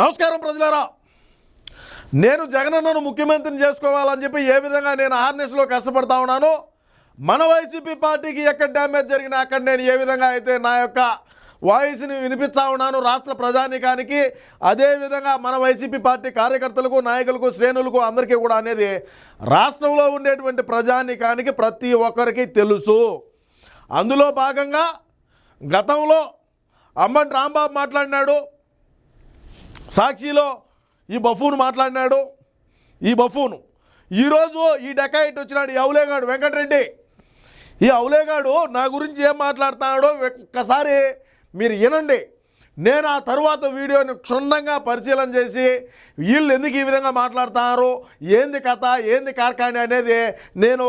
నమస్కారం ప్రజలారా. నేను జగనన్నను ముఖ్యమంత్రిని చేసుకోవాలని చెప్పి ఏ విధంగా నేను ఆర్నెస్లో కష్టపడతా ఉన్నాను మన వైసీపీ పార్టీకి ఎక్కడ డ్యామేజ్ జరిగినా అక్కడ నేను ఏ విధంగా అయితే నా యొక్క వాయిస్ని వినిపిస్తా ఉన్నాను రాష్ట్ర ప్రజానికానికి అదేవిధంగా మన వైసీపీ పార్టీ కార్యకర్తలకు నాయకులకు శ్రేణులకు అందరికీ కూడా అనేది రాష్ట్రంలో ఉండేటువంటి ప్రజానికానికి ప్రతి ఒక్కరికి తెలుసు. అందులో భాగంగా గతంలో అమ్మన్ రాంబాబు మాట్లాడినాడు. సాక్షిలో ఈ బఫూన్ మాట్లాడినాడు. ఈ బఫూను. ఈరోజు ఈ డెకాయిట్ వచ్చినాడు ఈ అవులేగాడు వెంకటరెడ్డి. ఈ అవులేగాడు నా గురించి ఏం మాట్లాడుతున్నాడో ఒక్కసారి మీరు వినండి. నేను ఆ తరువాత వీడియోని క్షుణ్ణంగా పరిశీలన చేసి వీళ్ళు ఎందుకు ఈ విధంగా మాట్లాడుతున్నారు ఏంది కథ ఏంది కార్ఖాని అనేది నేను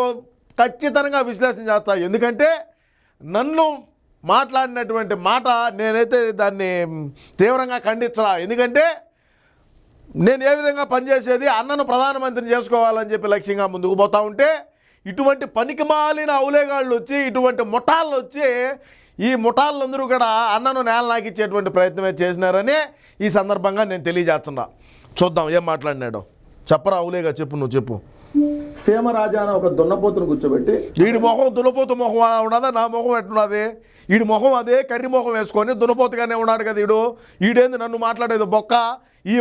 ఖచ్చితంగా విశ్లేషణ చేస్తాను ఎందుకంటే నన్ను మాట్లాడినటువంటి మాట నేనైతే దాన్ని తీవ్రంగా ఖండించరా ఎందుకంటే నేను ఏ విధంగా పనిచేసేది అన్నను ప్రధానమంత్రిని చేసుకోవాలని చెప్పి లక్ష్యంగా ముందుకు పోతా ఉంటే ఇటువంటి పనికి మాలిన అవులేగాళ్ళు వచ్చి ఇటువంటి ముఠాళ్ళు వచ్చి ఈ ముఠాళ్ళందరూ కూడా అన్నను నేల నాకిచ్చేటువంటి ప్రయత్నమే చేసినారని ఈ సందర్భంగా నేను తెలియజేస్తున్నా. చూద్దాం ఏం మాట్లాడినాడు. చెప్పరా అవులేగా చెప్పు నువ్వు చెప్పు. సీమరాజా అని ఒక దున్నపోతును కూర్చోబెట్టి వీడి మొహం దునపోతు మొహం ఉన్నదా? నా మొహం ఎట్టున్నది వీడి మొహం అదే కర్రి మొహం వేసుకొని దునపోతుగానే ఉన్నాడు కదా వీడు వీడేంది నన్ను మాట్లాడేది? బొక్క? ఈ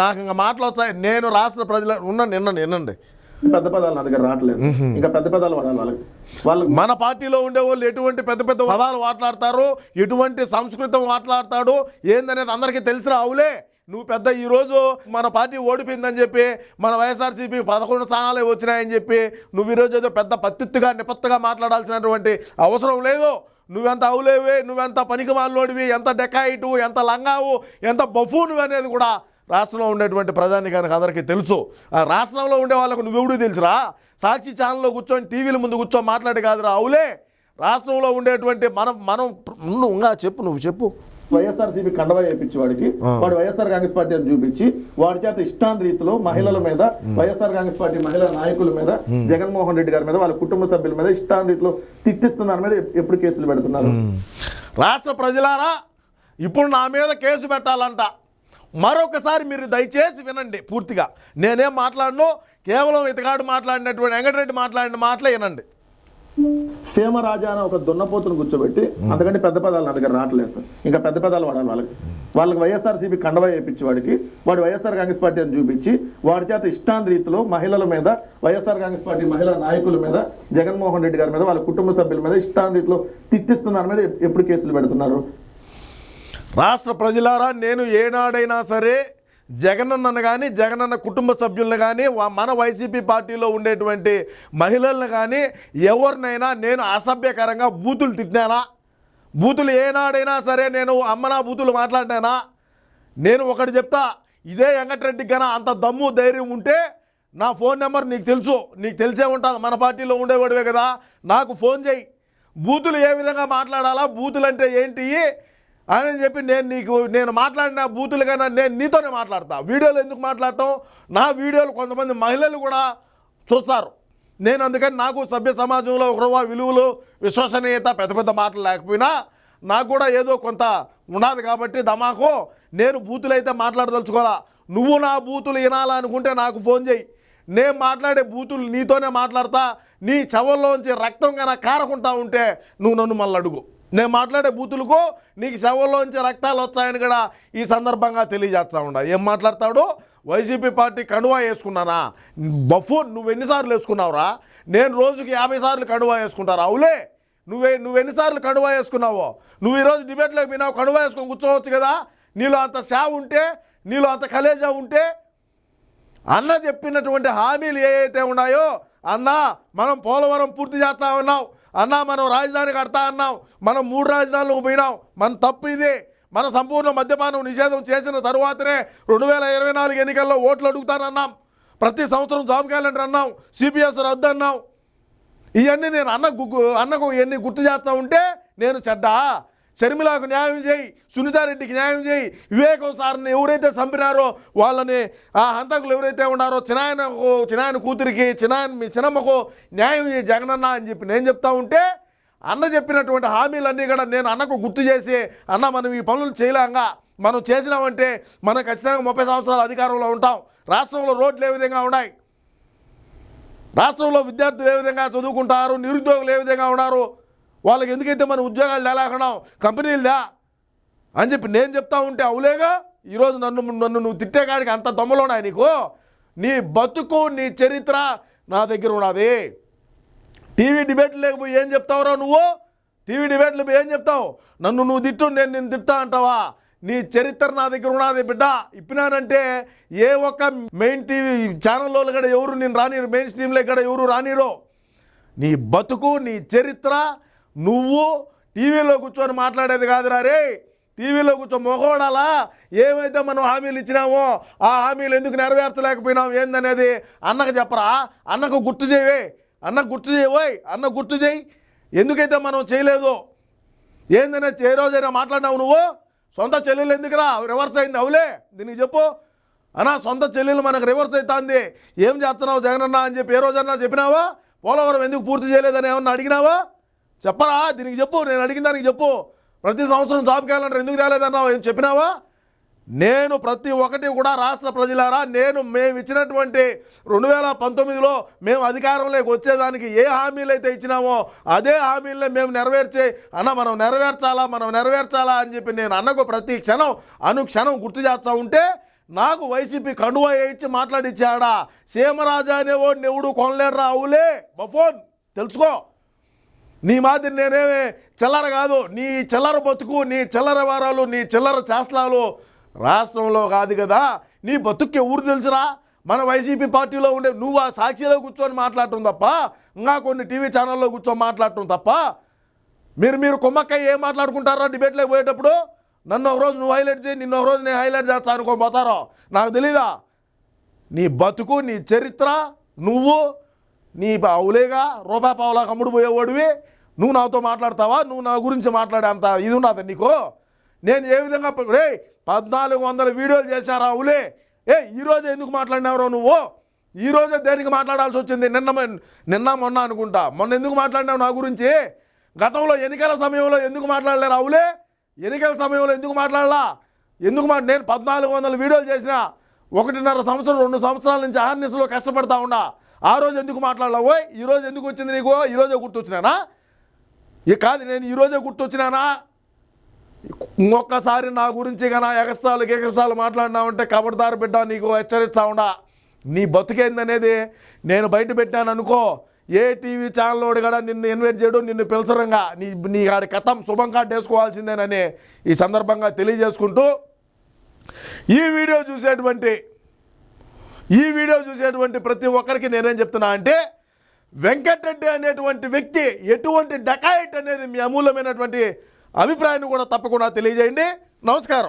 నాకు ఇంకా మాటలు వచ్చాయి. నేను రాష్ట్ర ప్రజల ఉన్నాను వినండి వినండి పెద్ద పదాలు నా దగ్గర రావట్లేదు. ఇంకా పెద్ద పదాలు వాడాలి వాళ్ళకి. వాళ్ళకి మన పార్టీలో ఉండే వాళ్ళు ఎటువంటి పెద్ద పెద్ద పదాలు మాట్లాడతారు? ఎటువంటి సంస్కృతం మాట్లాడతాడు? ఏందనేది అందరికీ తెలిసిరా అవులే నువ్వు పెద్ద ఈరోజు మన పార్టీ ఓడిపోయిందని చెప్పి మన వైఎస్ఆర్సీపీ పదకొండు స్థానాలు వచ్చినాయని చెప్పి నువ్వు ఈరోజు ఏదో పెద్ద పత్తిత్తుగా నిపత్తుగా మాట్లాడాల్సినటువంటి అవసరం లేదు. నువ్వెంత అవులేవి నువ్వెంత పనికి మాలోడివి ఎంత డెకాయిటు ఎంత లంగావు ఎంత బఫూను అనేది కూడా రాష్ట్రంలో ఉండేటువంటి ప్రధాని కనుక అందరికీ తెలుసు. ఆ రాష్ట్రంలో ఉండే వాళ్ళకు నువ్వెవడూ తెలుసురా? సాక్షి ఛానల్లో కూర్చొని టీవీల ముందు కూర్చొని మాట్లాడి కాదురా అవులే. రాష్ట్రంలో ఉండేటువంటి మనం మనం నువ్వు ఇంకా చెప్పు నువ్వు చెప్పు. వైఎస్ఆర్ సిపి కండవా వేయించి వాడికి వాడు వైఎస్ఆర్ కాంగ్రెస్ పార్టీ అని చూపించి వాడి చేత ఇష్టాన్ రీతిలో మహిళల మీద వైఎస్ఆర్ కాంగ్రెస్ పార్టీ మహిళా నాయకుల మీద జగన్మోహన్ రెడ్డి గారి మీద వాళ్ళ కుటుంబ సభ్యుల మీద ఇష్టాన్ రీతిలో తిట్టిస్తున్న దాని మీద ఎప్పుడు కేసులు పెడుతున్నారు? రాష్ట్ర ప్రజలారా ఇప్పుడు నా మీద కేసు పెట్టాలంట. మరొకసారి మీరు దయచేసి వినండి పూర్తిగా. నేనేం మాట్లాడను కేవలం ఇతగాడు మాట్లాడినటువంటి వెంకటరెడ్డి మాట్లాడిన మాటలే వినండి. సీమరాజా అని ఒక దున్నపోతును కూర్చోబెట్టి అంతకంటే పెద్ద పదాలు నా దగ్గర రావట్లేదు సార్. ఇంకా పెద్ద పదాలు వాడాలి వాళ్ళకి. వాళ్ళకి వైఎస్ఆర్ సిపి కండవా వేయించి వాడికి వాడు వైఎస్ఆర్ కాంగ్రెస్ పార్టీ అని చూపించి వాడి చేత ఇష్టాన్ రీతిలో మహిళల మీద వైఎస్ఆర్ కాంగ్రెస్ పార్టీ మహిళా నాయకుల మీద జగన్మోహన్ రెడ్డి గారి మీద వాళ్ళ కుటుంబ సభ్యుల మీద ఇష్టాన్ రీతిలో తిట్టిస్తున్న దాని మీద ఎప్పుడు కేసులు పెడుతున్నారు? రాష్ట్ర ప్రజలారా నేను ఏనాడైనా సరే జగనన్నను కానీ జగనన్న కుటుంబ సభ్యులను కానీ మన వైసీపీ పార్టీలో ఉండేటువంటి మహిళలను కానీ ఎవరినైనా నేను అసభ్యకరంగా బూతులు తిట్టినానా? బూతులు ఏనాడైనా సరే నేను అమ్మనా బూతులు మాట్లాడినానా? నేను ఒకటి చెప్తా ఇదే వెంకటరెడ్డికి కన్నా అంత దమ్ము ధైర్యం ఉంటే నా ఫోన్ నెంబర్ నీకు తెలుసు నీకు తెలిసే ఉంటుంది మన పార్టీలో ఉండేవాడివే కదా నాకు ఫోన్ చేయి. బూతులు ఏ విధంగా మాట్లాడాలా బూతులు అంటే ఏంటి? అని చెప్పి నేను నీకు నేను మాట్లాడిన బూతులు కన్నా నేను నీతోనే మాట్లాడతా. వీడియోలు ఎందుకు మాట్లాడటం నా వీడియోలు కొంతమంది మహిళలు కూడా చూస్తారు. నేను అందుకని నాకు సభ్య సమాజంలో ఒకరవ విలువలు విశ్వసనీయత పెద్ద పెద్ద మాటలు లేకపోయినా నాకు కూడా ఏదో కొంత ఉండదు కాబట్టి దమాకు నేను బూతులైతే మాట్లాడదలుచుకోవాలా? నువ్వు నా బూతులు వినాలనుకుంటే నాకు ఫోన్ చేయి. నేను మాట్లాడే బూతులు నీతోనే మాట్లాడతా. నీ చెవుల్లోంచి రక్తం కన్నా కారకుంటా ఉంటే నువ్వు నన్ను మళ్ళీ అడుగు. నేను మాట్లాడే బూతులకు నీకు చెవుల్లోంచి రక్తాలు వచ్చాయని కూడా ఈ సందర్భంగా తెలియజేస్తా ఉండ ఏం మాట్లాడతాడు? వైసీపీ పార్టీ కడువా వేసుకున్నానా? బఫూన్ నువ్వు ఎన్నిసార్లు వేసుకున్నావురా? నేను రోజుకి యాభై సార్లు కడువా వేసుకుంటారా? అవులే నువ్వే నువ్వు ఎన్నిసార్లు కడువా వేసుకున్నావో? నువ్వు ఈరోజు డిబేట్లోకి పోయినావు కడువా వేసుకొని కూర్చోవచ్చు కదా? నీలో అంత సేవ ఉంటే నీలో అంత కలేజా ఉంటే అన్న చెప్పినటువంటి హామీలు ఏవైతే ఉన్నాయో అన్న మనం పోలవరం పూర్తి చేస్తా ఉన్నావు అన్నా మనం రాజధాని కడతా అన్నాం. మనం మూడు రాజధానులకు పోయినాం. మన తప్పు ఇది. మన సంపూర్ణ మద్యపానం నిషేధం చేసిన తరువాతనే రెండు వేల ఇరవై నాలుగు ఎన్నికల్లో ఓట్లు అడుగుతానన్నాం ప్రతి సంవత్సరం జాబ్ క్యాలెండర్ అన్నాం. సిపిఎస్ రద్దు అన్నాం. ఇవన్నీ నేను అన్న అన్నకు ఎన్ని గుర్తు చేస్తా ఉంటే నేను చెడ్డా? షర్మిలాకు న్యాయం చేయి సునీతారెడ్డికి న్యాయం చేయి. వివేకం సార్ని ఎవరైతే చంపినారో వాళ్ళని ఆ హంతకులు ఎవరైతే ఉన్నారో చిన్నాయనకు చిన్నాయన కూతురికి చిన్నాయన మీ చిన్నమ్మకు న్యాయం చేయి జగనన్న అని చెప్పి నేను చెప్తా ఉంటే అన్న చెప్పినటువంటి హామీలన్నీ కూడా నేను అన్నకు గుర్తు చేసి అన్న మనం ఈ పనులు చేయలేంగా. మనం చేసినామంటే మనం ఖచ్చితంగా ముప్పై సంవత్సరాల అధికారంలో ఉంటాం. రాష్ట్రంలో రోడ్లు ఏ విధంగా ఉన్నాయి? రాష్ట్రంలో విద్యార్థులు ఏ విధంగా చదువుకుంటారు? నిరుద్యోగులు ఏ విధంగా ఉన్నారు? వాళ్ళకి ఎందుకైతే మన ఉద్యోగాలు తేలేకుండా కంపెనీలుదా అని చెప్పి నేను చెప్తా ఉంటే అవులేగా? ఈరోజు నన్ను నన్ను నువ్వు తిట్టేకాడికి అంత దొమ్మలోనా నీకు? నీ బతుకు నీ చరిత్ర నా దగ్గర ఉన్నది. టీవీ డిబేట్లు లేకపోయి ఏం చెప్తావురా నువ్వు? టీవీ డిబేట్లు పోయి ఏం చెప్తావు? నన్ను నువ్వు తిట్టు నేను నేను తిట్టా అంటావా? నీ చరిత్ర నా దగ్గర ఉన్నది బిడ్డ. ఇప్పినానంటే ఏ ఒక్క మెయిన్ టీవీ ఛానల్లో కూడా ఎవరు నేను రానిరు మెయిన్ స్ట్రీమ్లో ఇక్కడ ఎవరు రానిరు. నీ బతుకు నీ చరిత్ర నువ్వు టీవీలో కూర్చొని మాట్లాడేది కాదురా రే. టీవీలో కూర్చో మొగోడాలా? ఏమైతే మనం హామీలు ఇచ్చినామో ఆ హామీలు ఎందుకు నెరవేర్చలేకపోయినాం ఏందనేది అన్నకు చెప్పరా? అన్నకు గుర్తు చేయవే. అన్నకు గుర్తు చేయవోయ్ అన్న గుర్తు చేయి. ఎందుకైతే మనం చేయలేదు? ఏందనే ఏ రోజైనా మాట్లాడినావు నువ్వు? సొంత చెల్లెలు ఎందుకురా? రివర్స్ అయింది అవులే. దీనికి చెప్పు. అన్నా సొంత చెల్లెలు మనకు రివర్స్ అవుతుంది ఏం చేస్తున్నావు జగనన్న అని చెప్పి ఏ రోజన్నా చెప్పినావా? పోలవరం ఎందుకు పూర్తి చేయలేదని ఏమన్నా అడిగినావా? చెప్పరా? దీనికి చెప్పు నేను అడిగిన దానికి చెప్పు. ప్రతి సంవత్సరం జాబ్ క్యాలెండర్ ఎందుకు తేలేదన్నావు ఏం చెప్పినావా? నేను ప్రతి ఒక్కటి కూడా రాష్ట్ర ప్రజలారా నేను మేము ఇచ్చినటువంటి రెండు వేల పంతొమ్మిదిలో మేము అధికారంలోకి వచ్చేదానికి ఏ హామీలు అయితే ఇచ్చినామో అదే హామీలనే మేము నెరవేర్చే అన్న మనం నెరవేర్చాలా మనం నెరవేర్చాలా అని చెప్పి నేను అన్నకు ప్రతి క్షణం అనుక్షణం గుర్తు చేస్తూ ఉంటే నాకు వైసీపీ కండువా ఇచ్చి మాట్లాడిచ్చాడా? సీమరాజా అనేవాడు ఎవడు కొనలేడరా అవులే? బఫోన్ తెలుసుకో. నీ మాదిరి నేనేమే చిల్లర కాదు నీ చిల్లర బతుకు నీ చిల్లర వారాలు నీ చిల్లర చేష్టలు రాష్ట్రంలో కాదు కదా. నీ బతుక్కి ఊరు తెలుసురా. మన వైసీపీ పార్టీలో ఉండే నువ్వు ఆ సాక్షిలో కూర్చొని మాట్లాడటం తప్ప ఇంకా కొన్ని టీవీ ఛానల్లో కూర్చొని మాట్లాడటం తప్ప మీరు మీరు కుమ్మక్కయ్య ఏం మాట్లాడుకుంటారో డిబేట్లోకి పోయేటప్పుడు? నన్ను ఒక రోజు నువ్వు హైలైట్ చేయి నిన్న ఒకరోజు నేను హైలైట్ చేస్తా అనుకోని పోతారో. నాకు తెలీదా? నీ బతుకు నీ చరిత్ర నువ్వు నీ అవులేగా రూపాయి పావులా కమ్ముడు పోయేవాడివి. నువ్వు నాతో మాట్లాడతావా? నువ్వు నా గురించి మాట్లాడే అంత ఇది ఉన్నదా నీకు? నేను ఏ విధంగా రే పద్నాలుగు వందల వీడియోలు చేశారా అవులే ఏ ఈరోజు ఎందుకు మాట్లాడినావురో నువ్వు? ఈరోజే దేనికి మాట్లాడాల్సి వచ్చింది? నిన్న నిన్న మొన్న అనుకుంటా. మొన్న ఎందుకు మాట్లాడినావు నా గురించి? గతంలో ఎన్నికల సమయంలో ఎందుకు మాట్లాడలేరు అవులే ఎన్నికల సమయంలో ఎందుకు మాట్లాడలా? ఎందుకు మా నేను పద్నాలుగు వందల వీడియోలు చేసిన ఒకటిన్నర సంవత్సరం రెండు సంవత్సరాల నుంచి ఆర్నిస్లో కష్టపడతా ఉన్నా. ఆ రోజు ఎందుకు మాట్లాడలేవు ఈరోజు ఎందుకు వచ్చింది నీకు? ఈరోజే గుర్తొచ్చినానా? ఇక కాదు నేను ఈరోజే గుర్తొచ్చినానా? ఇంకొకసారి నా గురించి కన్నా ఎగస్తాలు ఎగస్తాలు మాట్లాడినామంటే కబడ్దారు బిడ్డ నీకు హెచ్చరిస్తా ఉండా. నీ బతుకేందనేది నేను బయట పెట్టాను అనుకో ఏ టీవీ ఛానల్లోడు కూడా నిన్ను ఇన్వైట్ చేయడం నిన్ను పిలిచరంగా. నీ నీ ఆడి కథం శుభం కార్డు వేసుకోవాల్సిందేనని ఈ సందర్భంగా తెలియజేసుకుంటూ ఈ వీడియో చూసేటువంటి ఈ వీడియో చూసేటువంటి ప్రతి ఒక్కరికి నేనేం చెప్తున్నా అంటే వెంకటరెడ్డి అనేటువంటి వ్యక్తి ఎటువంటి డకాయిట్ అనేది మీ అమూల్యమైనటువంటి అభిప్రాయాన్ని కూడా తప్పకుండా తెలియజేయండి. నమస్కారం.